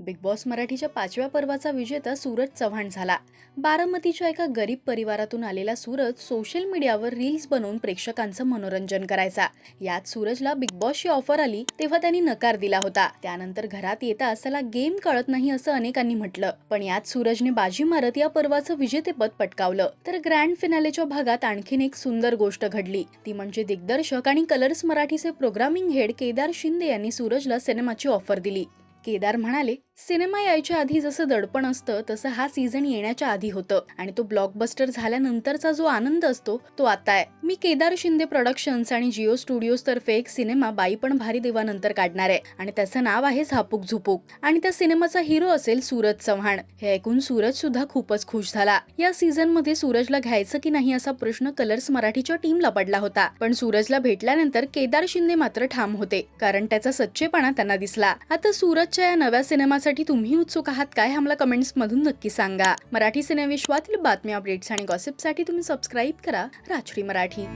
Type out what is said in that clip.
Big boss मराठीच्या पाचव्या पर्वाचा विजेता सूरज चव्हाण झाला. बारामतीच्या एका गरीब परिवारातून आलेला सूरज सोशल मीडियावर रील्स बनवून प्रेक्षकांचं मनोरंजन करायचा. यात सूरजला बिग बॉसची ऑफर आली तेव्हा त्यांनी नकार दिला होता. त्यानंतर घरात येताच त्याला गेम कळत नाही असं अनेकांनी म्हटलं. पण यात सूरजने बाजी मारत या पर्वाचं विजेतेपद पटकावलं. तर ग्रँड फिनालेच्या भागात आणखीन एक सुंदर गोष्ट घडली. ती म्हणजे दिग्दर्शक आणि कलर्स मराठीचे प्रोग्रामिंग हेड केदार शिंदे यांनी सूरजला सिनेमाची ऑफर दिली. केदार म्हणाले सिनेमा यायच्या आधी जसं दडपण असतं तसं हा सीझन येण्याच्या आधी होतं आणि तो ब्लॉकबस्टर झाल्यानंतरचा जो आनंद असतो तो आता आहे. मी केदार शिंदे प्रोडक्शन्स आणि जिओ स्टुडिओज तर्फे एक सिनेमा बाई पण भारी देवानंतर काढणार आहे आणि त्याचं नाव आहे झापूक झुपूक. आणि त्या सिनेमाचा हिरो असेल सूरज चव्हाण. हे ऐकून सूरज सुद्धा खूपच खुश झाला. या सीझनमध्ये सूरजला घ्यायचं की नाही असा प्रश्न कलर्स मराठीच्या टीमला पडला होता. पण सूरजला भेटल्यानंतर केदार शिंदे मात्र ठाम होते कारण त्याचा सच्चेपणा त्यांना दिसला. आता सूरज सूरजच्या या नव्या सिनेमासाठी तुम्ही उत्सुक आहात काय? आम्हाला कमेंट्स मधून नक्की सांगा. मराठी सिनेविश्वातील बातम्या अपडेट्स आणि गॉसिपसाठी तुम्ही सबस्क्राईब करा राजश्री मराठी.